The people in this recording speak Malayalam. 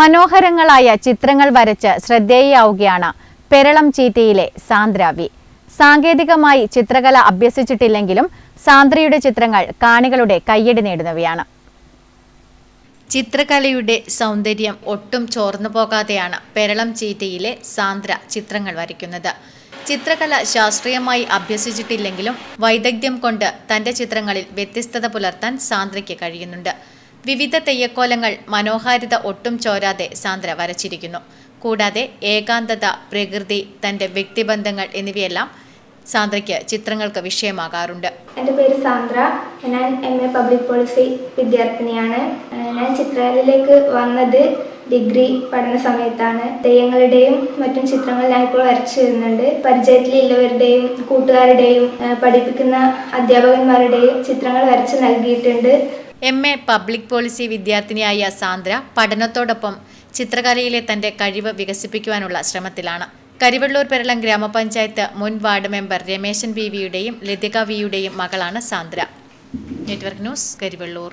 മനോഹരങ്ങളായ ചിത്രങ്ങൾ വരച്ച് ശ്രദ്ധേയയാവുകയാണ് പെരളം ചീറ്റയിലെ സാന്ദ്രാവി സാങ്കേതികമായി ചിത്രകല അഭ്യസിച്ചിട്ടില്ലെങ്കിലും സാന്ദ്രയുടെ ചിത്രങ്ങൾ കാണികളുടെ കയ്യടി നേടുന്നവയാണ്. ചിത്രകലയുടെ സൗന്ദര്യം ഒട്ടും ചോർന്നു പോകാതെയാണ് പെരളം ചീറ്റയിലെ സാന്ദ്ര ചിത്രങ്ങൾ വരയ്ക്കുന്നത്. ചിത്രകല ശാസ്ത്രീയമായി അഭ്യസിച്ചിട്ടില്ലെങ്കിലും വൈദഗ്ധ്യം കൊണ്ട് തന്റെ ചിത്രങ്ങളിൽ വ്യത്യസ്തത പുലർത്താൻ സാന്ദ്രയ്ക്ക് കഴിയുന്നുണ്ട്. വിവിധ തെയ്യക്കോലങ്ങൾ മനോഹാരിത ഒട്ടും ചോരാതെ സാന്ദ്ര വരച്ചിരിക്കുന്നു. കൂടാതെ ഏകാന്തത പ്രകൃതി തന്റെ വ്യക്തിബന്ധങ്ങൾ എന്നിവയെല്ലാം സാന്ദ്രയ്ക്ക് ചിത്രങ്ങൾക്ക് വിഷയമാകാറുണ്ട്. എന്റെ പേര് സാന്ദ്ര. ഞാൻ എം എ പബ്ലിക് പോളിസി വിദ്യാർത്ഥിനിയാണ്. ഞാൻ ചിത്രകലയിലേക്ക് വന്നത് ഡിഗ്രി പഠന സമയത്താണ്. തെയ്യങ്ങളുടെയും മറ്റും ചിത്രങ്ങൾ ഞാൻ ഇപ്പോൾ വരച്ചു വരുന്നുണ്ട്. പരിചയത്തിലുള്ളവരുടെയും കൂട്ടുകാരുടെയും പഠിപ്പിക്കുന്ന അധ്യാപകന്മാരുടെയും ചിത്രങ്ങൾ വരച്ച് നൽകിയിട്ടുണ്ട്. എം എ പബ്ലിക് പോളിസി വിദ്യാർത്ഥിനിയായ സാന്ദ്ര പഠനത്തോടൊപ്പം ചിത്രകലയിലെ തന്റെ കഴിവ് വികസിപ്പിക്കുവാനുള്ള ശ്രമത്തിലാണ്. കരിവള്ളൂർ പെരളം ഗ്രാമപഞ്ചായത്ത് മുൻ വാർഡ് മെമ്പർ രമേശൻ വി വിയുടെയും ലതിക വിയുടെയും മകളാണ് സാന്ദ്ര. Network news Karivellur.